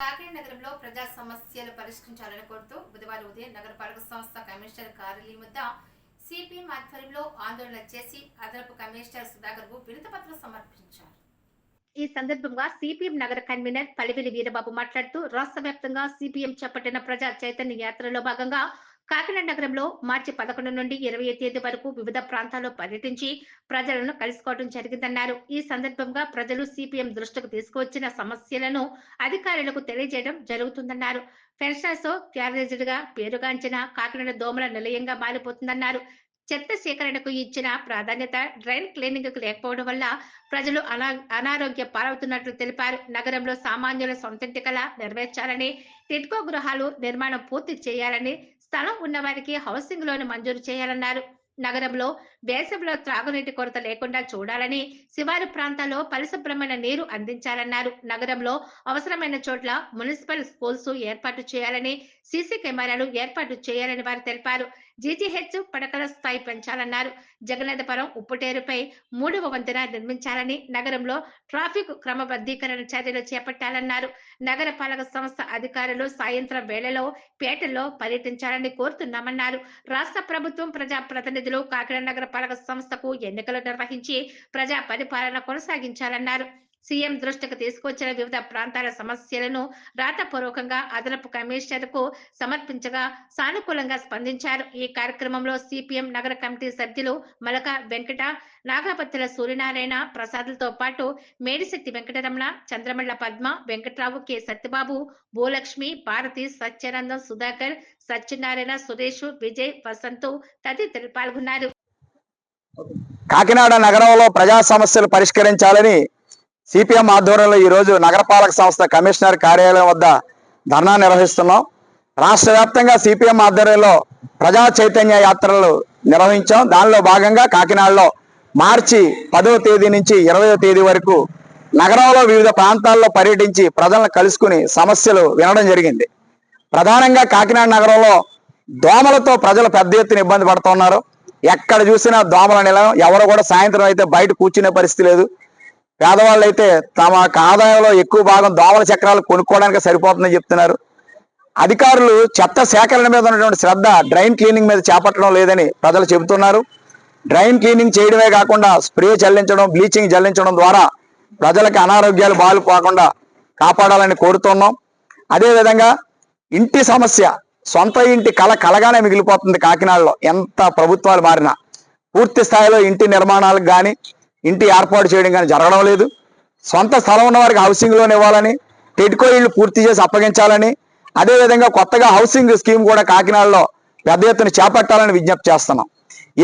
కాకినాడ నగరంలో ప్రజా సమస్యలు పరిష్కరించాలని కోరుతూ బుధవారం ఉదయం నగరపాలక సంస్థ కమిషనర్ కార్యాలయం వద్ద సిపిఎం ఆధ్వర్యంలో ఆందోళన చేసి అదనపు కమిషనర్ సుధాకర్కు వినతిపత్రం సమర్పించారు. ఈ సందర్భంగా సిపిఎం నగర కన్వీనర్ పలివెలి వీరబాబు మాట్లాడుతూ రాష్ట్ర వ్యాప్తంగా సిపిఎం చేపట్టిన ప్రజా చైతన్య యాత్రలో భాగంగా కాకినాడ నగరంలో మార్చి పదకొండు నుండి ఇరవై తేదీ వరకు వివిధ ప్రాంతాల్లో పర్యటించి ప్రజలను కలుసుకోవడం జరిగిందన్నారు. ఈ సందర్భంగా ప్రజలు సిపిఎం దృష్టికి తీసుకువచ్చిన సమస్యలను అధికారులకు తెలియజేయడం జరుగుతుందన్నారు. పెన్షనర్స్ క్యారేజ్డ్గా పేరుగాంచిన కాకినాడ దోమల నిలయంగా మారిపోతుందన్నారు. చెత్త సేకరణకు ఇచ్చిన ప్రాధాన్యత డ్రైన్ క్లీనింగ్కు లేకపోవడం వల్ల ప్రజలు అనా అనారోగ్య పాలవుతున్నట్లు తెలిపారు. నగరంలో సామాన్యుల సొంతింటి కళ నెరవేర్చాలని టిట్కో గృహాలు నిర్మాణం పూర్తి చేయాలని స్థలం ఉన్న వారికి హౌసింగ్ లోన్ మంజూరు చేయాలన్నారు. నగరంలో వేసవిలో త్రాగునీటి కొరత లేకుండా చూడాలని శివారు ప్రాంతాల్లో పరిశుభ్రమైన నీరు అందించాలన్నారు. నగరంలో అవసరమైన చోట్ల మున్సిపల్ స్కూల్స్ ఏర్పాటు చేయాలని సీసీ కెమెరాలు ఏర్పాటు చేయాలని వారు తెలిపారు. జీజీహెచ్ పడకల స్థాయి పెంచాలన్నారు. జగన్నాథపురం ఉప్పుటేరుపై మూడవ వంతెన నిర్మించాలని నగరంలో ట్రాఫిక్ క్రమబద్ధీకరణ చర్యలు చేపట్టాలన్నారు. నగర పాలక సంస్థ అధికారులు సాయంత్రం వేళలో పేటలో పర్యటించాలని కోరుతున్నామన్నారు. రాష్ట్ర ప్రభుత్వం ప్రజా ప్రతినిధులు కాకినాడ నగర పాలక సంస్థకు ఎన్నికలు నిర్వహించి ప్రజా పరిపాలన కొనసాగించాలన్నారు. సీఎం దృష్టికి తీసుకొచ్చిన వివిధ ప్రాంతాల సమస్యలను రాతపూర్వకంగా అదనపు కమిషనర్కు సమర్పించగా సానుకూలంగా స్పందించారు. ఈ కార్యక్రమంలో సిపిఎం నగర కమిటీ సభ్యులు మలక వెంకట నాగపత్తుల సూర్యనారాయణ ప్రసాదులతో పాటు మేడిశెట్టి వెంకటరమణ చంద్రమల్ల పద్మ వెంకట్రావు కె. సత్యబాబు భూలక్ష్మి భారతి సత్యానందం సుధాకర్ సత్యనారాయణ సురేష్ విజయ్ వసంతు తదితరులు పాల్గొన్నారు. కాకినాడ నగరంలో ప్రజా సమస్యలు పరిష్కరించాలని సిపిఎం ఆధ్వర్యంలో ఈరోజు నగరపాలక సంస్థ కమిషనర్ కార్యాలయం వద్ద ధర్నా నిర్వహిస్తున్నాం. రాష్ట్ర వ్యాప్తంగా సిపిఎం ఆధ్వర్యంలో ప్రజా చైతన్య యాత్రలు నిర్వహించాం. దానిలో భాగంగా కాకినాడలో మార్చి పదవ తేదీ నుంచి ఇరవయో తేదీ వరకు నగరంలో వివిధ ప్రాంతాల్లో పర్యటించి ప్రజలను కలుసుకుని సమస్యలు వినడం జరిగింది. ప్రధానంగా కాకినాడ నగరంలో దోమలతో ప్రజలు పెద్ద ఎత్తున ఇబ్బంది పడుతున్నారు. ఎక్కడ చూసినా దోమల నిలయం ఎవరు కూడా సాయంత్రం అయితే బయట కూర్చునే పరిస్థితి లేదు. పేదవాళ్ళు అయితే తమ ఆదాయంలో ఎక్కువ భాగం దోమల చక్రాలు కొనుక్కోవడానికి సరిపోతుందని చెప్తున్నారు. అధికారులు చెత్త సేకరణ మీద ఉన్నటువంటి శ్రద్ధ డ్రైన్ క్లీనింగ్ మీద చేపట్టడం లేదని ప్రజలు చెబుతున్నారు. డ్రైన్ క్లీనింగ్ చేయడమే కాకుండా స్ప్రే చల్లించడం బ్లీచింగ్ చల్లించడం ద్వారా ప్రజలకు అనారోగ్యాలు బాలు పోకుండా కాపాడాలని కోరుతున్నాం. అదేవిధంగా ఇంటి సమస్య సొంత ఇంటి కళ కలగానే మిగిలిపోతుంది కాకినాడలో. ఎంత ప్రభుత్వాలు మారినా పూర్తి స్థాయిలో ఇంటి నిర్మాణాలకు కానీ ఇంటి ఏర్పాటు చేయడం కానీ జరగడం లేదు. సొంత స్థలం ఉన్న వారికి హౌసింగ్ లోన్ ఇవ్వాలని టెడ్కో ఇళ్ళు పూర్తి చేసి అప్పగించాలని అదేవిధంగా కొత్తగా హౌసింగ్ స్కీమ్ కూడా కాకినాడలో పెద్ద ఎత్తున చేపట్టాలని విజ్ఞప్తి చేస్తున్నాం.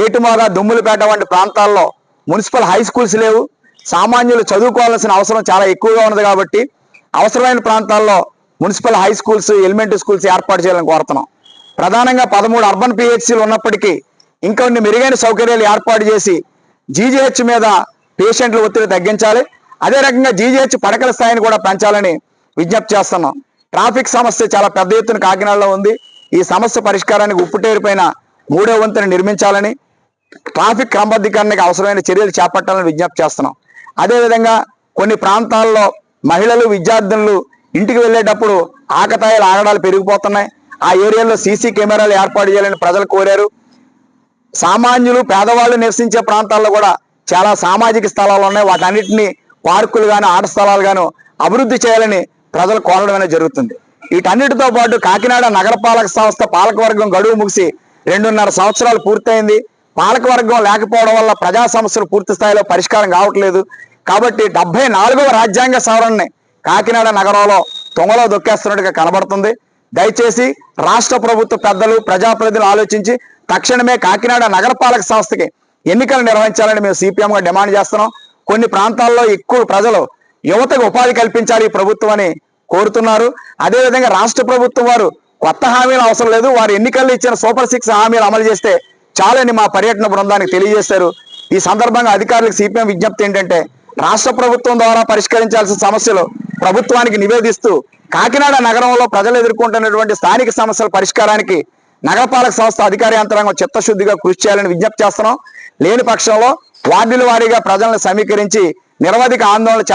ఏటుమాగా దుమ్ములపేట వంటి ప్రాంతాల్లో మున్సిపల్ హై స్కూల్స్ లేవు. సామాన్యులు చదువుకోవాల్సిన అవసరం చాలా ఎక్కువగా ఉన్నది కాబట్టి అవసరమైన ప్రాంతాల్లో municipal high schools elementary schools ఏర్పాటు చేయాలని కోరుతున్నాం. ప్రధానంగా పదమూడు అర్బన్ పిహెచ్సీలు ఉన్నప్పటికీ ఇంకొన్ని మెరుగైన సౌకర్యాలు ఏర్పాటు చేసి జీజీహెచ్ మీద పేషెంట్ల ఒత్తిడి తగ్గించాలి. అదే రకంగా జీజీహెచ్ పడకల స్థాయిని కూడా పెంచాలని విజ్ఞప్తి చేస్తున్నాం. ట్రాఫిక్ సమస్య చాలా పెద్ద ఎత్తున కాకినాడలో ఉంది. ఈ సమస్య పరిష్కారానికి ఉప్పుటేరుపైన మూడో వంతుని నిర్మించాలని ట్రాఫిక్ క్రమబద్ధీకరణకు అవసరమైన చర్యలు చేపట్టాలని విజ్ఞప్తి చేస్తున్నాం. అదేవిధంగా కొన్ని ప్రాంతాల్లో మహిళలు విద్యార్థులు ఇంటికి వెళ్ళేటప్పుడు ఆకతాయిల ఆగడాలు పెరిగిపోతున్నాయి. ఆ ఏరియాలో సీసీ కెమెరాలు ఏర్పాటు చేయాలని ప్రజలు కోరారు. సామాన్యులు పేదవాళ్ళు నివసించే ప్రాంతాల్లో కూడా చాలా సామాజిక స్థలాలు ఉన్నాయి. వాటన్నిటిని పార్కులు గాను ఆట స్థలాలు గాను అభివృద్ధి చేయాలని ప్రజలు కోరడం జరుగుతుంది. వీటన్నిటితో పాటు కాకినాడ నగరపాలక సంస్థ పాలకవర్గం గడువు ముగిసి రెండున్నర సంవత్సరాలు పూర్తయింది. పాలకవర్గం లేకపోవడం వల్ల ప్రజా సమస్యలు పూర్తి స్థాయిలో పరిష్కారం కావట్లేదు. కాబట్టి డెబ్బై నాలుగవ రాజ్యాంగ సవరణని కాకినాడ నగరంలో తొంగలో దొక్కేస్తున్నట్టుగా కనబడుతుంది. దయచేసి రాష్ట్ర ప్రభుత్వ పెద్దలు ప్రజాప్రతినిధులు ఆలోచించి తక్షణమే కాకినాడ నగరపాలక సంస్థకి ఎన్నికలు నిర్వహించాలని మేము సిపిఎంగా డిమాండ్ చేస్తున్నాం. కొన్ని ప్రాంతాల్లో ఎక్కువ ప్రజలు యువతకు ఉపాధి కల్పించాలి ఈ ప్రభుత్వం అని కోరుతున్నారు. అదేవిధంగా రాష్ట్ర ప్రభుత్వం వారు కొత్త హామీలు అవసరం లేదు. వారు ఎన్నికల్లో ఇచ్చిన సూపర్ సిక్స్ హామీలు అమలు చేస్తే చాలని మా పర్యటన బృందానికి తెలియజేశారు. ఈ సందర్భంగా అధికారులకు సిపిఎం విజ్ఞప్తి ఏంటంటే రాష్ట్ర ప్రభుత్వం ద్వారా పరిష్కరించాల్సిన సమస్యలు ప్రభుత్వానికి నివేదిస్తూ కాకినాడ నగరంలో ప్రజలు ఎదుర్కొంటున్నటువంటి స్థానిక సమస్యల పరిష్కారానికి నగరపాలక సంస్థ అధికార యంత్రాంగం చిత్తశుద్ధిగా కృషి చేయాలని విజ్ఞప్తి చేస్తున్నాం. లేని పక్షంలో వార్డుల వారీగా ప్రజలను సమీకరించి నిరవధిక ఆందోళన